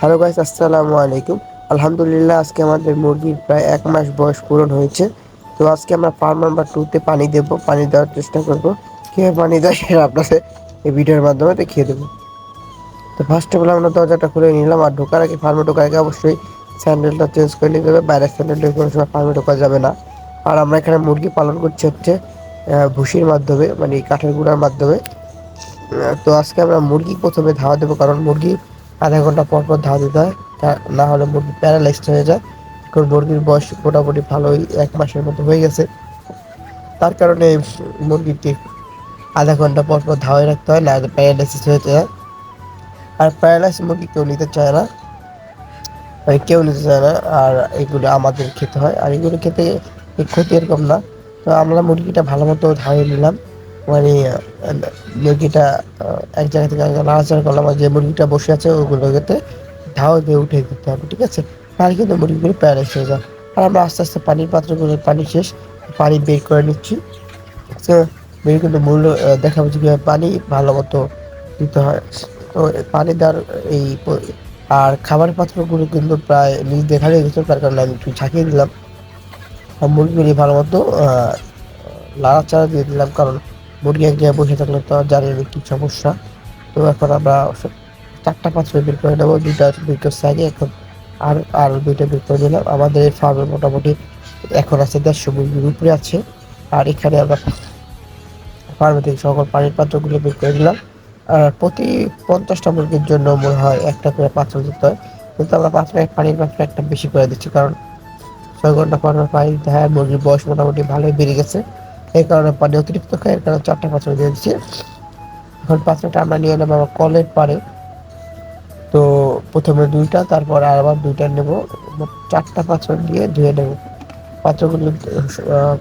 Hello guys, আসসালামু আলাইকুম। আলহামদুলিল্লাহ, আজকে আমাদের মুরগির প্রায় এক মাস বয়স পূরণ হয়েছে। তো আজকে আমরা ফার্ম নাম্বার টুতে পানি দেব। পানি দেওয়ার চেষ্টা করব। কীভাবে পানি দেয় সেটা আপনাদের এই ভিডিওর মাধ্যমে দেখিয়ে দেবো। তো ফার্স্ট অফ অল আমরা দরজাটা খুলে নিলাম আর ঢোকার আগে ফার্মে ঢোকার আগে অবশ্যই স্যান্ডেলটা চেঞ্জ করে নিতে হবে। বাইরের স্যান্ডেলটা কোনো সময় ফার্মে ঢোকা যাবে না। আর আমরা এখানে মুরগি পালন করছি হচ্ছে ভুসির মাধ্যমে মানে কাঠের গুঁড়ার মাধ্যমে। তো আজকে আমরা মুরগি প্রথমে ধাওয়া দেবো কারণ মুরগি আধা ঘণ্টা পর পর ধাওয়া দিতে হয়। না হলে মুরগি প্যারালাইজড হয়ে যায়। কারণ মুরগির বয়স মোটামুটি ভালোই, এক মাসের মতো হয়ে গেছে। তার কারণে মুরগিটি আধা ঘণ্টা পর পর ধাওয়াই রাখতে হয়, না প্যারালাইসিস হয়ে। যায় আর প্যারালাইসিস মুরগি কেউ নিতে চায় না। মানে কেউ নিতে চায় না, আর এগুলো আমাদের খেতে হয়। আর এগুলো খেতে ক্ষতি এরকম না। তো আমরা মুরগিটা ভালো মতো ধাওয়াই নিলাম। মানে মুরগিটা এক জায়গা থেকে নাড়াচাড়া করলাম যে মুরগিটা বসে আছে ওগুলোকে ধাওয়া দিয়ে উঠে দিতে হবে, ঠিক আছে? তাহলে কিন্তু মুরগিগুলো প্যারেস হয়ে যায় আর আমরা আস্তে আস্তে পানির পাত্রগুলো, পানি শেষ, পানি বের করে নিচ্ছি। বের কিন্তু মূল্য দেখা দেখাবো যে পানি ভালো মতো দিতে হয়। তো পানি দেওয়ার এই আর খাবার পাত্রগুলো কিন্তু প্রায় নিজ দেখা গেছে তার কারণে আমি একটু ঝাঁকিয়ে দিলাম। মুরগিগুলি ভালো মতো লাড়াচাড়া দিয়ে দিলাম, কারণ মুরগি এক জায়গায় বসে থাকলে তো জানি কি সমস্যা। তো এখন আমরা চারটা পাত্র বের করে নেব, দুইটা বের করছে আগে, এখন আর আর দুইটা বের করে নিলাম। আমাদের এই ফার্মে মোটামুটি এখন আছে দেড়শো মুরগির উপরে আছে। আর এখানে আমরা ফার্মে থেকে সকল পানির পাত্রগুলো বের করে দিলাম আর প্রতি পঞ্চাশটা মুরগির জন্য মনে হয় একটা করে পাত্র দিতে হয়। কিন্তু আমরা পাত্রে পানির পাত্র একটা বেশি করে দিচ্ছি, কারণ ছয় ঘণ্টা পর পানি দেয় মুরগির বয়স মোটামুটি ভালোই বেড়ে গেছে। এই কারণে পানি অতিরিক্ত খায়, এর কারণে চারটা পাত্র দিয়ে দিচ্ছি। এখন পাত্রটা আমরা নিয়ে নেব আমার কলের পারে। তো প্রথমে দুইটা, তারপর আবার দুইটা নেব। চারটা পাত্র দিয়ে ধুয়ে নেব। পাত্রগুলো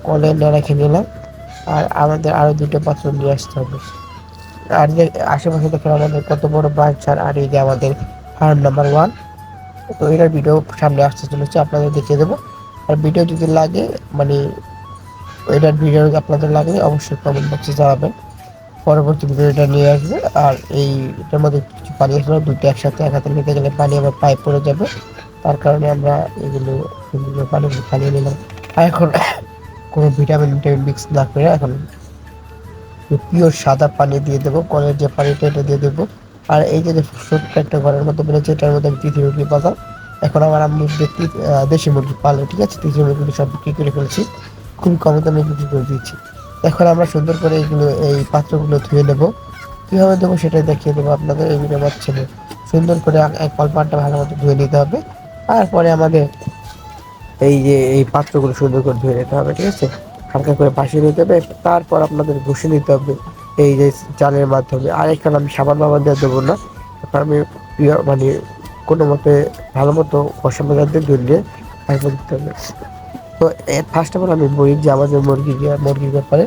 কলে না রেখে নিলাম। আর আমাদের আরও দুটো পাত্র নিয়ে আসতে হবে। আর যে আশেপাশে দেখেন আমাদের কত বড় বাচ্চার আর এই যে আমাদের ফার্ম নাম্বার ওয়ান তো এটার ভিডিও সামনে আসতে চলেছে, আপনাদের দেখিয়ে দেবো। আর ভিডিও যদি লাগে মানে এটার ভিডিও আপনাদের লাগলে অবশ্যই কমেন্ট বক্সে জানাবেন। পরবর্তী ভিডিওটা নিয়ে আসবে, আর এই এটার মধ্যে কিছু পানি আসলে দুটো একসাথে এক হাতে নিতে গেলে পানি আবার পাইপ পড়ে যাবে। তার কারণে আমরা এগুলো পানি খালিয়ে নিলাম। আর এখন কোনো ভিটামিন ভিটামিন মিক্স না করে এখন পিওর সাদা পানি দিয়ে দেবো, কলের যে পানিটা এটা দিয়ে দেবো। আর এই যে ছোট্ট একটা ঘরের মধ্যে বলেছে, এটার মধ্যে আমি তিথি মুরগি পাতাম এখন আমার আমি দেশি মুরগি পালে ঠিক আছে? তিথি মুরগি সব বিক্রি করে ফেলছি। খুব কম দামে বিক্রি করে দিচ্ছি এখন আমরা সুন্দর করে এইগুলো এই পাত্রগুলো ধুয়ে নেব। কীভাবে দেবো সেটাই দেখিয়ে দেবো আপনাদের, এই ভিডিও মাধ্যমে সুন্দর করে এক পালপানটা ভালো মতো ধুয়ে নিতে হবে। তারপরে আমাদের এই যে, এই পাত্রগুলো সুন্দর করে ধুয়ে নিতে হবে, ঠিক আছে? হালকা করে ভাসিয়ে নিতে হবে। তারপর আপনাদের ঘষে নিতে হবে এই যে চালের মাধ্যমে। আর এখানে আমি সাবান বাবান দিয়ে দেবো না। এখন আমি মানে কোনো মতে ভালো মতো ঘষা মেজার দিয়ে ধুয়ে তারপর দিতে হবে। তো ফার্স্ট অফ অল আমি বলি যে আমাদের মুরগি মুরগির ব্যাপারে,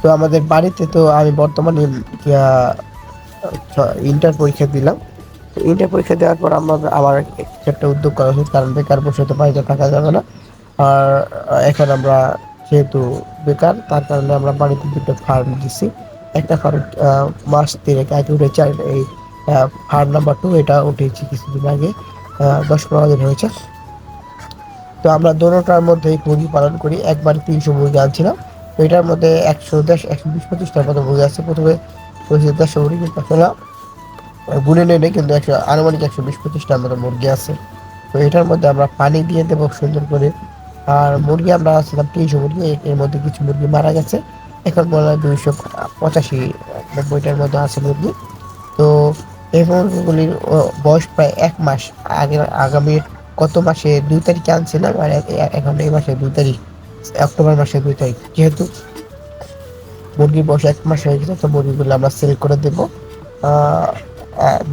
তো আমাদের বাড়িতে তো আমি বর্তমানে ইন্টার পরীক্ষা দিলাম। তো ইন্টার পরীক্ষা দেওয়ার পর আমার আমার একটা উদ্যোগ করা উচিত কারণ বেকার বসে তো বাড়িতে থাকা যাবে না। আর, এখন আমরা যেহেতু বেকার, তার কারণে আমরা বাড়িতে দুটো ফার্ম দিছি। একটা ফার্ম মাস তিনেক আগে উঠেছে, আর এই ফার্ম নাম্বার টু এটা উঠেছি কিছুদিন আগে দশ পনেরো দিন হয়েছে। তো আমরা দোনোটার মধ্যেই মুরগি পালন করি। একবার তিনশো মুরগি আনছিলাম। তো এটার মধ্যে একশো দশ, একশো বিশ, পঁচিশটার মতো মুরগি আছে। প্রথমে পঁচিশ দেড়শো মুরগি আসলে গুনে নেই, কিন্তু একশো, আনুমানিক একশো বিশ, পঁচিশটার মতো মুরগি আছে। তো এটার মধ্যে আমরা পানি দিয়ে দেবো সুন্দর করে। আর মুরগি আমরা আসছিলাম তিনশো মুরগি এর মধ্যে কিছু মুরগি মারা গেছে। এখন বলা হয় দুইশো পঁচাশি, নব্বইটার মধ্যে আছে মুরগি। তো এই মুরগিগুলির বয়স প্রায় এক মাস আগে আগামী গত মাসে দুই তারিখে আনছিলাম আর এখন এই মাসে দুই তারিখ, অক্টোবর মাসে দুই তারিখ। যেহেতু মুরগির বয়স এক মাস হয়ে গেছে, তো মুরগিগুলো আমরা সেল করে দেবো।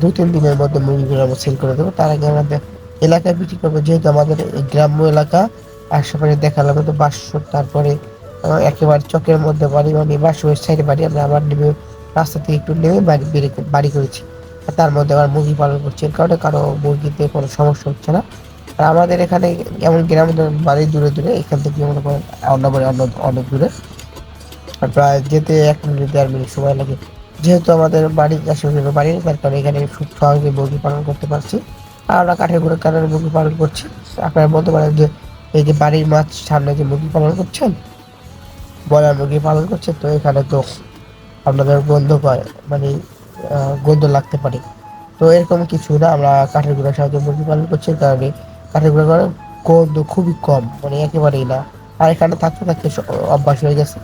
দু তিন দিনের মধ্যে মুরগিগুলো আমরা সেল করে দেবো। তার আগে আমাদের এলাকায় বিক্রি করব। যেহেতু আমাদের গ্রাম্য এলাকা, আশেপাশে দেখালাম তো বাসো তারপরে একেবারে চকের মধ্যে বাড়ি মানে বাসো সাইডে বাড়ি। আমরা আবার নেমে রাস্তা থেকে একটু নেমে বাড়ি বেড়ে বাড়ি করেছি। তার মধ্যে আবার মুরগি পালন করছি। এর কারণে কারও মুরগিতে কোনো সমস্যা হচ্ছে না। আর আমাদের এখানে এমন গ্রাম বাড়ি দূরে দূরে, এখান থেকে মনে করেন অন্য বাড়ি, অন্য অনেক দূরে। প্রায় যেতে এক মিনিট, দেড় মিনিট সময় লাগে। যেহেতু আমাদের বাড়ির আশেপাশে বাড়ি তার কারণে এখানে খুব সহজে মুরগি পালন করতে পারছি। আর আমরা কাঠের গুঁড়োর কারণে মুরগি পালন করছি? আপনারা বলতে পারেন যে, এই যে বাড়ির মাছ সামনে যে মুরগি পালন করছেন ব্রয়লার মুরগি পালন করছেন, তো এখানে তো আপনাদের গন্ধ মানে গন্ধ লাগতে পারে। তো এরকম কিছু না, আমরা কাঠের গুঁড়োর সাহায্যে মুরগি পালন করছি, কারণে গুঁড়ো করে, গন্ধ খুবই কম মানে একেবারেই না। আর এখানে থাকতে থাকতে অভ্যাস হয়ে গেছে।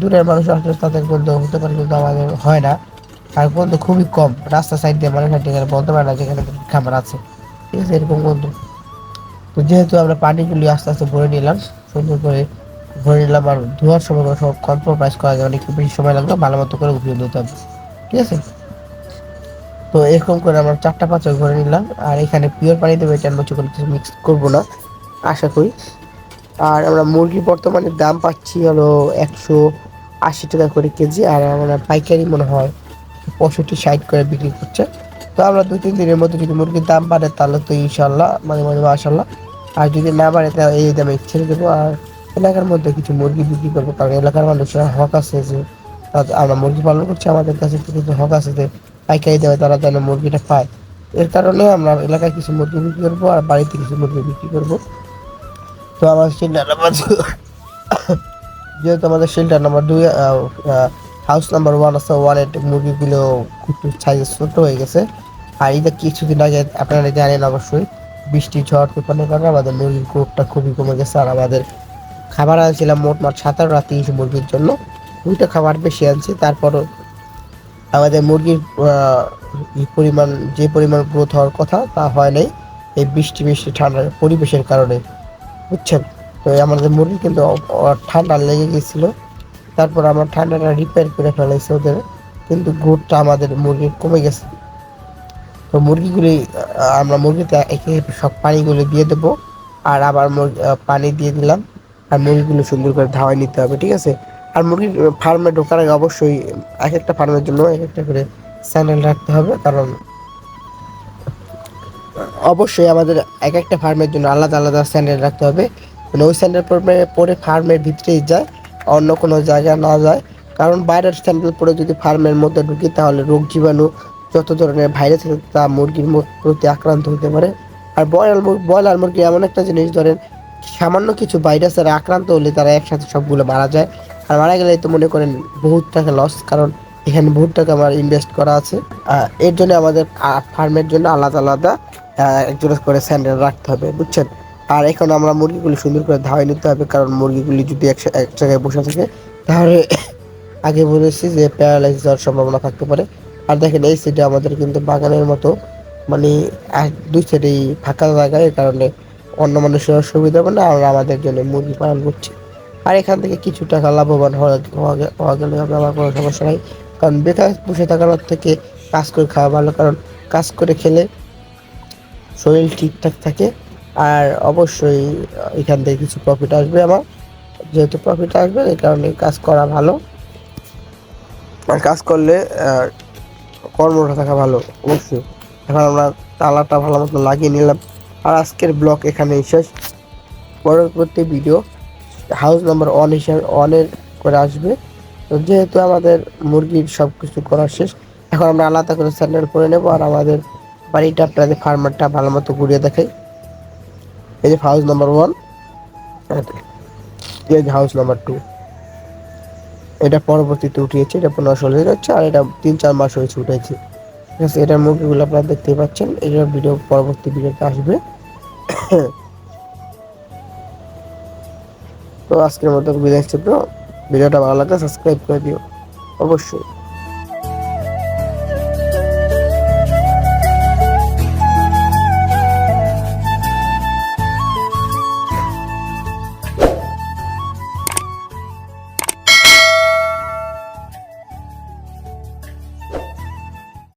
দূরের মানুষ আসলে তাদের গন্ধ হতে পারে কিন্তু আমাদের হয় না। আর গন্ধ খুবই কম। রাস্তা সাইড দিয়ে মানুষ গেলে বলতে পারে না, যেখানে খাবার আছে। ঠিক আছে, এরকম গন্ধ। তো যেহেতু আমরা পানিগুলি আস্তে আস্তে ভরে নিলাম, সুন্দর করে ভরে নিলাম আর ধোয়ার সময় কোনো কম্প্রোমাইজ করা যাবে অনেক বেশি সময় লাগবে, ভালো মতো করে উঠিয়ে দিতে হবে। ঠিক আছে? তো এরকম করে আমরা চারটা পাঁচ ভরে নিলাম, আর এখানে পিওর পানি দেবো, এটা আমরা চোখে মিক্স করব না, আশা করি। আর আমরা মুরগি বর্তমানে দাম পাচ্ছি হলো একশো আশি টাকা করে কেজি, আর আমরা পাইকারি মনে হয় পঁয়ষট্টি, ষাট করে বিক্রি করছে। তো আমরা দু তিন দিনের মধ্যে যদি মুরগির দাম বাড়ে, তাহলে তো ইনশাল্লাহ মানে মানে মাশাল্লাহ আর যদি না বাড়ে, তাহলে এই দামে ছেড়ে দেবো। আর এলাকার মধ্যে কিছু মুরগি বিক্রি করব, কারণ এলাকার মানুষের হক আছে যে আমরা মুরগি পালন করছি, আমাদের কাছে কিছু হক আছে যে পাইকারি দেওয়া তারা যেন মুরগিটা পায় এর কারণে আমরা এলাকায় কিছু মুরগি বিক্রি করব আর বাড়িতে কিছু মুরগি বিক্রি করব। তো আমার চিন্তা নাম্বার যেহেতু আমাদের শেল্টার নাম্বার দুই হাউস নাম্বার ওয়ান আছে ওয়ানের মুরগিগুলো খুব সাইজে ছোট হয়ে গেছে। আর যে কিছুদিন আগে, আপনারা জানেন অবশ্যই, বৃষ্টি ঝড় তুফানের কারণে আমাদের মুরগির গ্রোথটা খুবই কমে গেছে। আর আমাদের খাবার আনছিলাম মোট মাঠ সাতারো রাত তিরিশ মুরগির জন্য। দুইটা খাবার বেশি আনছি, তারপরও আমাদের মুরগির পরিমাণ, যে পরিমাণ গ্রোথ হওয়ার কথা তা হয় নাই। এই বৃষ্টি বৃষ্টি ঠান্ডার পরিবেশের কারণে, বুঝছেন? তো আমাদের মুরগি কিন্তু ঠান্ডা লেগে গেছিল। তারপর আমরা ঠান্ডাটা রিপেয়ার করে ফেলাইছি ওদের, কিন্তু গ্রোথটা আমাদের মুরগির কমে গেছে। তো মুরগিগুলি আমরা মুরগিতে একে সব পানিগুলো দিয়ে দেবো, আর আবার পানি দিয়ে দিলাম, আর মুরগিগুলো সুন্দর করে ধাওয়াই নিতে হবে, ঠিক আছে? আর মুরগির ফার্মে ঢোকার আগে অবশ্যই এক একটা ফার্মের জন্য এক একটা করে স্যান্ডেল রাখতে হবে, কারণ অবশ্যই আমাদের এক একটা ফার্মের জন্য আলাদা আলাদা স্যান্ডেল রাখতে হবে। মানে ওই স্যান্ডেল পরে পরে ফার্মের ভিতরেই যায়, অন্য কোনো জায়গায় না যায়। কারণ বাইরের স্যান্ডেল পরে যদি ফার্মের মধ্যে ঢুকি, তাহলে রোগ জীবাণু যত ধরনের ভাইরাস তা মুরগির প্রতি আক্রান্ত হতে পারে। আর ব্রয়লার ব্রয়লার মুরগি এমন একটা জিনিস, ধরেন সামান্য কিছু ভাইরাসের আক্রান্ত হলে তারা একসাথে সবগুলো মারা যায়। আর মারা গেলে তো মনে করেন বহুত টাকা লস কারণ এখানে বহুত টাকা আমার ইনভেস্ট করা আছে। এর জন্য আমাদের ফার্মের জন্য আলাদা আলাদা একজোড়া করে স্যান্ডেল রাখতে হবে, বুঝছেন? আর এখন আমরা মুরগিগুলি সুন্দর করে ধাওয়াই নিতে হবে, কারণ মুরগিগুলি যদি এক জায়গায় বসে থাকে, তাহলে আগে বলেছি যে প্যারালাইজ হওয়ার সম্ভাবনা থাকতে পারে। আর দেখেন এই সাইডে আমাদের কিন্তু বাগানের মতো মানে এক, দুই সাইডেই ফাঁকা জায়গায়, এর কারণে অন্য মানুষের সুবিধা হবে না আমরা আমাদের জন্য মুরগি পালন করছি। আর এখান থেকে কিছু টাকা লাভবান হওয়া গেলে আমার কোনো সমস্যা নাই। কারণ বেকার বসে থাকার থেকে কাজ করে খাওয়া ভালো, কারণ কাজ করে খেলে শরীর ঠিকঠাক থাকে। আর অবশ্যই এখান থেকে কিছু প্রফিট আসবে আমার। যেহেতু প্রফিট আসবে, এই কারণে কাজ করা ভালো। আর কাজ করলে কর্মটা থাকা ভালো, অবশ্যই। এখন আমরা তালাটা ভালো মতো লাগিয়ে নিলাম। আর আজকের ব্লগ এখানেই শেষ। পরবর্তী ভিডিও হাউস নাম্বার ওয়ান হিসাবে ওয়ানের করে আসবে। তো যেহেতু আমাদের মুরগির সব কিছু করা শেষ, এখন আমরা আলাদা করে স্যান্ডেল করে নেব আর আমাদের বাড়িটা আপনাদের ফার্মারটা ভালো মতো ঘুরিয়ে দেখাই। এই যে হাউস নাম্বার ওয়ান এই যে হাউস নাম্বার টু এটা পরবর্তীতে উঠিয়েছে, এটা পনেরো ষোলো দিন হচ্ছে, আর এটা তিন চার মাস হয়েছে উঠেছে। ঠিক আছে, এটার মুরগিগুলো আপনারা দেখতেই পাচ্ছেন, এটার ভিডিও পরবর্তী ভিডিওতে আসবে। তো আজকের মতো বিদায় ছিল ভিডিওটা ভালো লাগলে সাবস্ক্রাইব করে দিও। অবশ্যই।